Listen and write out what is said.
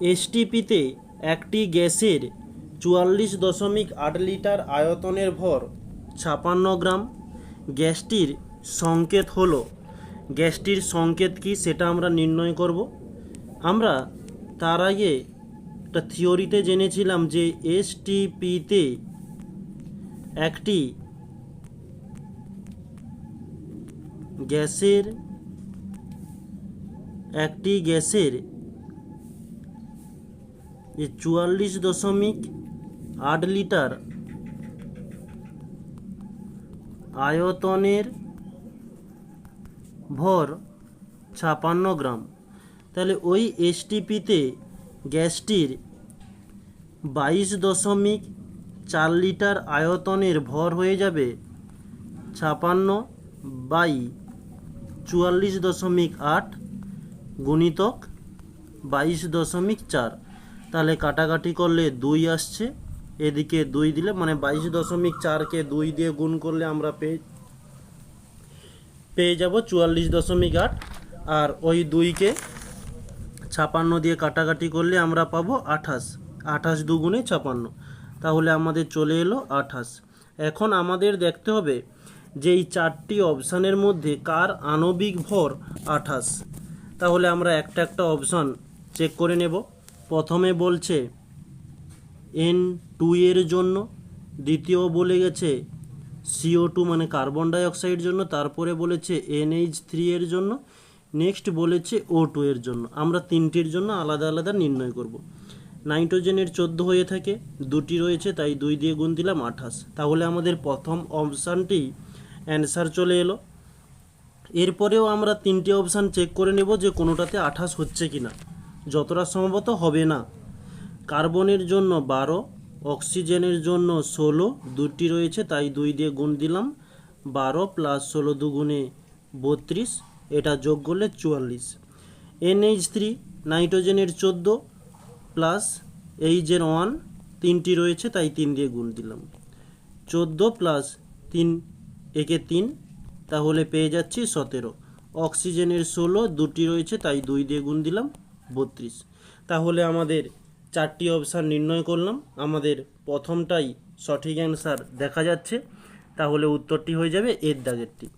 এসটিপিতে একটি গ্যাসের চুয়াল্লিশ দশমিক আট লিটার আয়তনের ভর ছাপান্ন গ্রাম। গ্যাসটির সংকেত হলো, গ্যাসটির সংকেত কি সেটা আমরা নির্ণয় করব। আমরা তার আগে একটা থিওরিতে জেনেছিলাম যে এসটিপিতে একটি গ্যাসের একটি গ্যাসের যে চুয়াল্লিশ দশমিক আট লিটার আয়তনের ভর ছাপান্ন গ্রাম। তাহলে ওই এসটিপিতে গ্যাসটির বাইশ দশমিক চার লিটার আয়তনের ভর হয়ে যাবে ছাপান্ন বাই চুয়াল্লিশ দশমিক আট গুণিতক বাইশ দশমিক চার। তাহলে কাটাকাটি করলে দুই আসছে। এদিকে দুই দিলে মানে বাইশ দশমিক চারকে দুই দিয়ে গুণ করলে আমরা পেয়ে পেয়ে যাব চুয়াল্লিশ দশমিক আট। আর ওই দুইকে ছাপান্ন দিয়ে কাটাকাটি করলে আমরা পাবো আঠাশ। আঠাশ দুগুণে ছাপান্ন। তাহলে আমাদের চলে এলো আঠাশ। এখন আমাদের দেখতে হবে যে এই চারটি অপশানের মধ্যে কার আণবিক ভর আঠাশ। তাহলে আমরা একটা একটা অপশান চেক করে নেব। প্রথমে বলছে, এন টু এর জন্য। দ্বিতীয় বলে গেছে, সিও টু মানে কার্বন ডাইঅক্সাইড জন্য। তারপরে বলেছে, এনএইচ থ্রি এর জন্য। নেক্সট বলেছে, ও টু এর জন্য। আমরা তিনটির জন্য আলাদা আলাদা নির্ণয় করব। নাইট্রোজেনের চোদ্দ হয়ে থাকে, দুটি রয়েছে, তাই দুই দিয়ে গুণ দিলাম আঠাশ। তাহলে আমাদের প্রথম অপশানটি অ্যান্সার চলে এলো। এরপরেও আমরা তিনটে অপশান চেক করে নেব যে কোনোটাতে আঠাশ হচ্ছে কি না যতটা সম্ভবত হবে না। কার্বনের জন্য বারো, অক্সিজেনের জন্য ষোলো, দুটি রয়েছে, তাই দুই দিয়ে গুণ দিলাম। বারো প্লাস ষোলো দুগুণে বত্রিশ, এটা যোগ করলে চুয়াল্লিশ। এনএইচ থ্রি, নাইট্রোজেনের চোদ্দ প্লাস এইচের ওয়ান, তিনটি রয়েছে, তাই তিন দিয়ে গুণ দিলাম। চোদ্দ প্লাস তিন, একে তিন, তাহলে পেয়ে যাচ্ছি সতেরো। অক্সিজেনের ষোলো, দুটি রয়েছে, তাই দুই দিয়ে গুণ দিলাম। বত্রিশ। তাহলে আমাদের চারটি অপশান নির্ণয় করলাম। আমাদের প্রথমটাই সঠিক অ্যান্সার দেখা যাচ্ছে। তাহলে উত্তরটি হয়ে যাবে এর দাগেরটি।